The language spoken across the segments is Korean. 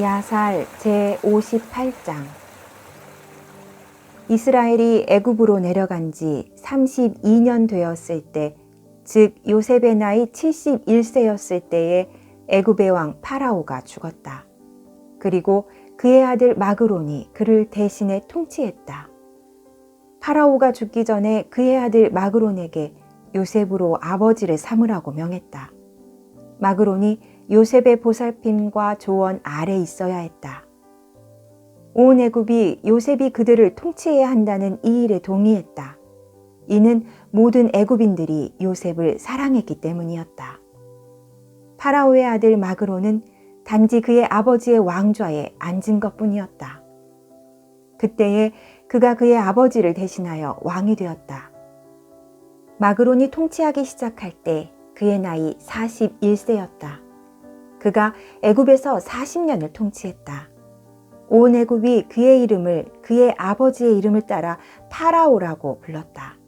야살 제 58장 이스라엘이 애굽으로 내려간 지 32년 되었을 때, 즉 요셉의 나이 71세였을 때에 애굽의 왕 파라오가 죽었다. 그리고 그의 아들 마그론이 그를 대신해 통치했다. 파라오가 죽기 전에 그의 아들 마그론에게 요셉으로 아버지를 삼으라고 명했다. 마그론이 요셉의 보살핌과 조언 아래 있어야 했다. 온 애굽이 요셉이 그들을 통치해야 한다는 이 일에 동의했다. 이는 모든 애굽인들이 요셉을 사랑했기 때문이었다. 파라오의 아들 마그로는 단지 그의 아버지의 왕좌에 앉은 것뿐이었다. 그때에 그가 그의 아버지를 대신하여 왕이 되었다. 마그론이 통치하기 시작할 때 그의 나이 41세였다. 그가 애굽에서 40년을 통치했다. 온 애굽이 그의 이름을 그의 아버지의 이름을 따라 파라오라고 불렀다.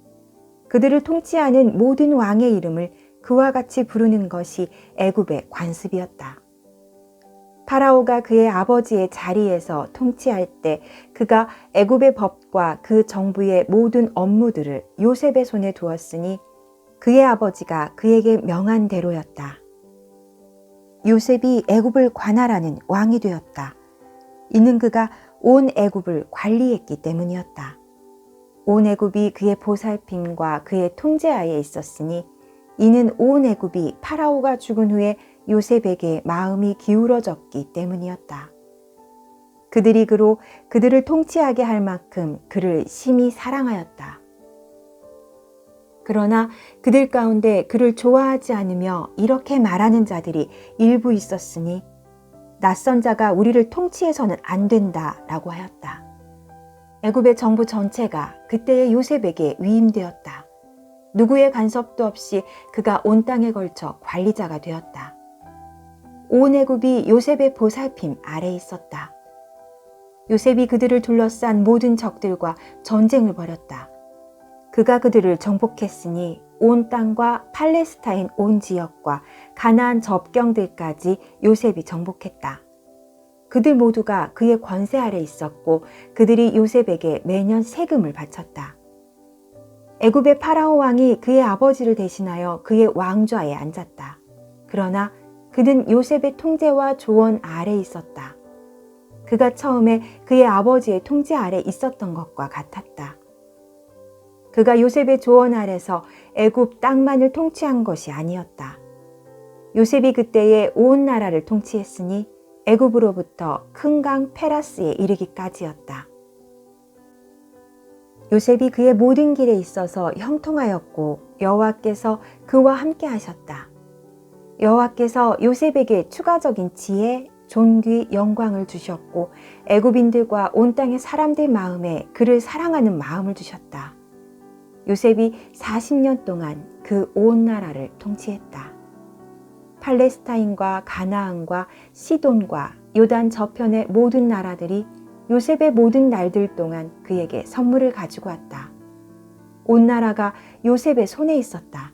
그들을 통치하는 모든 왕의 이름을 그와 같이 부르는 것이 애굽의 관습이었다. 파라오가 그의 아버지의 자리에서 통치할 때 그가 애굽의 법과 그 정부의 모든 업무들을 요셉의 손에 두었으니 그의 아버지가 그에게 명한 대로였다. 요셉이 애굽을 관할하는 왕이 되었다. 이는 그가 온 애굽을 관리했기 때문이었다. 온 애굽이 그의 보살핌과 그의 통제하에 있었으니 이는 온 애굽이 파라오가 죽은 후에 요셉에게 마음이 기울어졌기 때문이었다. 그들이 그로 그들을 통치하게 할 만큼 그를 심히 사랑하였다. 그러나 그들 가운데 그를 좋아하지 않으며 이렇게 말하는 자들이 일부 있었으니 낯선 자가 우리를 통치해서는 안 된다 라고 하였다. 애굽의 정부 전체가 그때의 요셉에게 위임되었다. 누구의 간섭도 없이 그가 온 땅에 걸쳐 관리자가 되었다. 온 애굽이 요셉의 보살핌 아래 있었다. 요셉이 그들을 둘러싼 모든 적들과 전쟁을 벌였다. 그가 그들을 정복했으니 온 땅과 팔레스타인 온 지역과 가나안 접경들까지 요셉이 정복했다. 그들 모두가 그의 권세 아래 있었고 그들이 요셉에게 매년 세금을 바쳤다. 애굽의 파라오 왕이 그의 아버지를 대신하여 그의 왕좌에 앉았다. 그러나 그는 요셉의 통제와 조언 아래 있었다. 그가 처음에 그의 아버지의 통제 아래 있었던 것과 같았다. 그가 요셉의 조언 아래서 애굽 땅만을 통치한 것이 아니었다. 요셉이 그때에 온 나라를 통치했으니 애굽으로부터 큰 강 페라스에 이르기까지였다. 요셉이 그의 모든 길에 있어서 형통하였고 여호와께서 그와 함께 하셨다. 여호와께서 요셉에게 추가적인 지혜, 존귀, 영광을 주셨고 애굽인들과 온 땅의 사람들 마음에 그를 사랑하는 마음을 주셨다. 요셉이 40년 동안 그 온 나라를 통치했다. 팔레스타인과 가나안과 시돈과 요단 저편의 모든 나라들이 요셉의 모든 날들 동안 그에게 선물을 가지고 왔다. 온 나라가 요셉의 손에 있었다.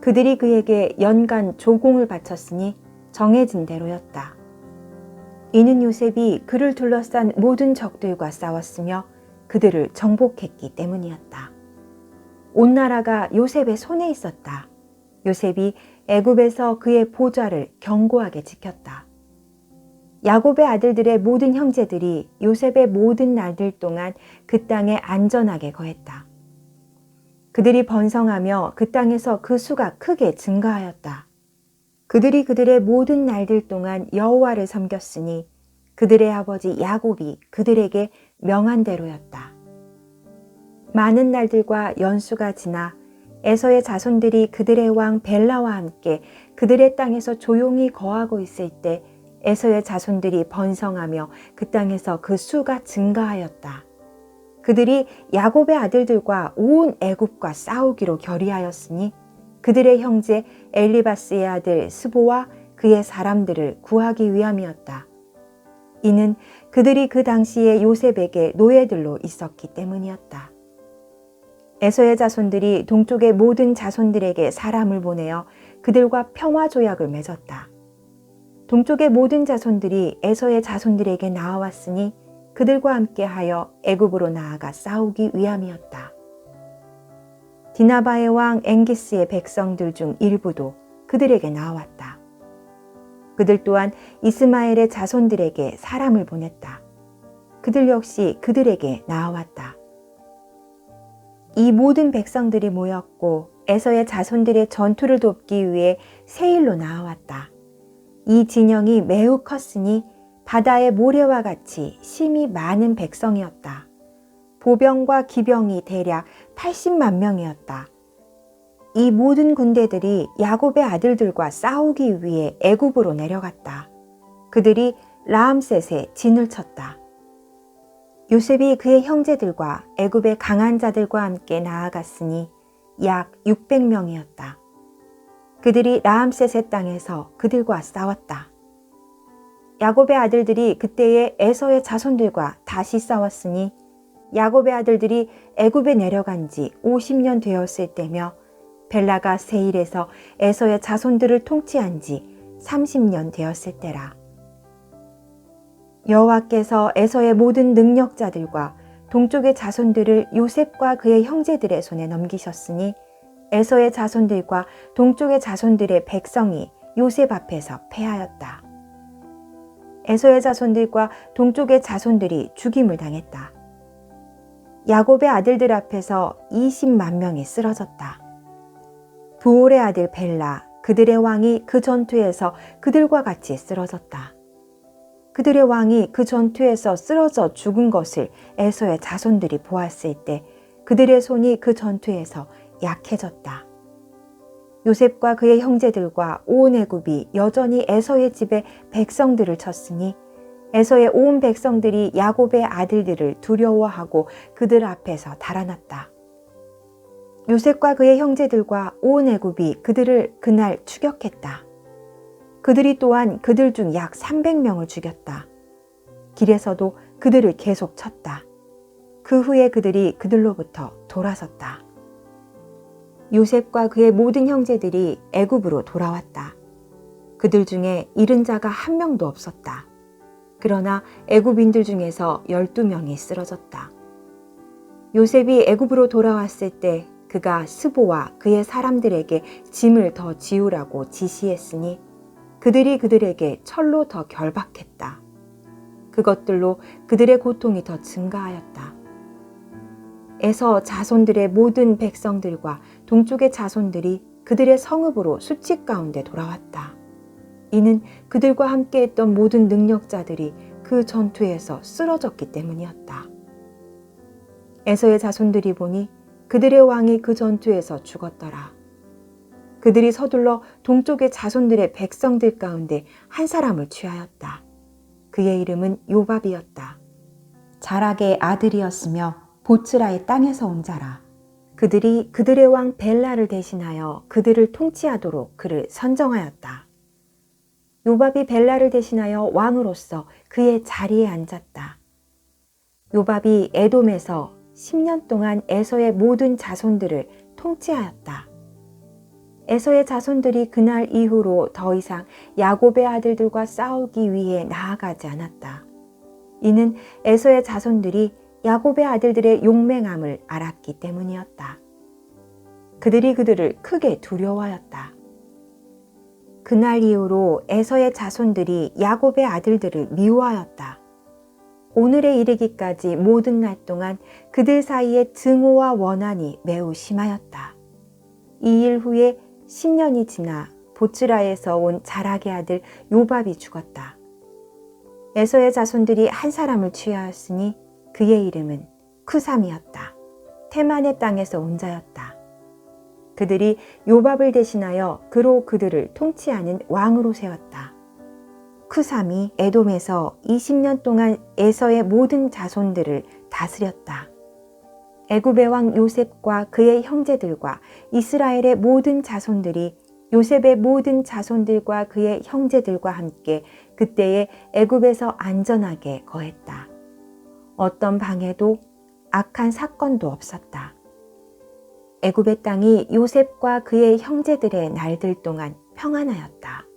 그들이 그에게 연간 조공을 바쳤으니 정해진 대로였다. 이는 요셉이 그를 둘러싼 모든 적들과 싸웠으며 그들을 정복했기 때문이었다. 온 나라가 요셉의 손에 있었다. 요셉이 애굽에서 그의 보좌를 견고하게 지켰다. 야곱의 아들들의 모든 형제들이 요셉의 모든 날들 동안 그 땅에 안전하게 거했다. 그들이 번성하며 그 땅에서 그 수가 크게 증가하였다. 그들이 그들의 모든 날들 동안 여호와를 섬겼으니 그들의 아버지 야곱이 그들에게 명한 대로였다. 많은 날들과 연수가 지나 에서의 자손들이 그들의 왕 벨라와 함께 그들의 땅에서 조용히 거하고 있을 때 에서의 자손들이 번성하며 그 땅에서 그 수가 증가하였다. 그들이 야곱의 아들들과 온 애굽과 싸우기로 결의하였으니 그들의 형제 엘리바스의 아들 스보와 그의 사람들을 구하기 위함이었다. 이는 그들이 그 당시에 요셉에게 노예들로 있었기 때문이었다. 에서의 자손들이 동쪽의 모든 자손들에게 사람을 보내어 그들과 평화 조약을 맺었다. 동쪽의 모든 자손들이 에서의 자손들에게 나아왔으니 그들과 함께하여 애굽으로 나아가 싸우기 위함이었다. 디나바의 왕 앵기스의 백성들 중 일부도 그들에게 나아왔다. 그들 또한 이스마엘의 자손들에게 사람을 보냈다. 그들 역시 그들에게 나아왔다. 이 모든 백성들이 모였고 에서의 자손들의 전투를 돕기 위해 세일로 나아왔다. 이 진영이 매우 컸으니 바다의 모래와 같이 심이 많은 백성이었다. 보병과 기병이 대략 80만 명이었다. 이 모든 군대들이 야곱의 아들들과 싸우기 위해 애굽으로 내려갔다. 그들이 라암셋에 진을 쳤다. 요셉이 그의 형제들과 애굽의 강한 자들과 함께 나아갔으니 약 600명이었다. 그들이 라암셋의 땅에서 그들과 싸웠다. 야곱의 아들들이 그때의 에서의 자손들과 다시 싸웠으니 야곱의 아들들이 애굽에 내려간 지 50년 되었을 때며 벨라가 세일에서 에서의 자손들을 통치한 지 30년 되었을 때라. 여호와께서 에서의 모든 능력자들과 동쪽의 자손들을 요셉과 그의 형제들의 손에 넘기셨으니 에서의 자손들과 동쪽의 자손들의 백성이 요셉 앞에서 패하였다. 에서의 자손들과 동쪽의 자손들이 죽임을 당했다. 야곱의 아들들 앞에서 20만 명이 쓰러졌다. 부올의 아들 벨라, 그들의 왕이 그 전투에서 그들과 같이 쓰러졌다. 그들의 왕이 그 전투에서 쓰러져 죽은 것을 에서의 자손들이 보았을 때 그들의 손이 그 전투에서 약해졌다. 요셉과 그의 형제들과 온 애굽이 여전히 에서의 집에 백성들을 쳤으니 에서의 온 백성들이 야곱의 아들들을 두려워하고 그들 앞에서 달아났다. 요셉과 그의 형제들과 온 애굽이 그들을 그날 추격했다. 그들이 또한 그들 중 약 300명을 죽였다. 길에서도 그들을 계속 쳤다. 그 후에 그들이 그들로부터 돌아섰다. 요셉과 그의 모든 형제들이 애굽으로 돌아왔다. 그들 중에 잃은 자가 한 명도 없었다. 그러나 애굽인들 중에서 12명이 쓰러졌다. 요셉이 애굽으로 돌아왔을 때 그가 스보와 그의 사람들에게 짐을 더 지우라고 지시했으니 그들이 그들에게 철로 더 결박했다. 그것들로 그들의 고통이 더 증가하였다. 에서 자손들의 모든 백성들과 동쪽의 자손들이 그들의 성읍으로 수칙 가운데 돌아왔다. 이는 그들과 함께 했던 모든 능력자들이 그 전투에서 쓰러졌기 때문이었다. 에서의 자손들이 보니 그들의 왕이 그 전투에서 죽었더라. 그들이 서둘러 동쪽의 자손들의 백성들 가운데 한 사람을 취하였다. 그의 이름은 요밥이었다. 자락의 아들이었으며 보츠라의 땅에서 온 자라. 그들이 그들의 왕 벨라를 대신하여 그들을 통치하도록 그를 선정하였다. 요밥이 벨라를 대신하여 왕으로서 그의 자리에 앉았다. 요밥이 에돔에서 10년 동안 에서의 모든 자손들을 통치하였다. 에서의 자손들이 그날 이후로 더 이상 야곱의 아들들과 싸우기 위해 나아가지 않았다. 이는 에서의 자손들이 야곱의 아들들의 용맹함을 알았기 때문이었다. 그들이 그들을 크게 두려워하였다. 그날 이후로 에서의 자손들이 야곱의 아들들을 미워하였다. 오늘에 이르기까지 모든 날 동안 그들 사이에 증오와 원한이 매우 심하였다. 이 일 후에 10년이 지나 보츠라에서 온 자락의 아들 요밥이 죽었다. 에서의 자손들이 한 사람을 취하였으니 그의 이름은 쿠삼이었다. 테만의 땅에서 온 자였다. 그들이 요밥을 대신하여 그로 그들을 통치하는 왕으로 세웠다. 쿠삼이 에돔에서 20년 동안 에서의 모든 자손들을 다스렸다. 애굽의 왕 요셉과 그의 형제들과 이스라엘의 모든 자손들이 요셉의 모든 자손들과 그의 형제들과 함께 그때에 애굽에서 안전하게 거했다. 어떤 방해도 악한 사건도 없었다. 애굽의 땅이 요셉과 그의 형제들의 날들 동안 평안하였다.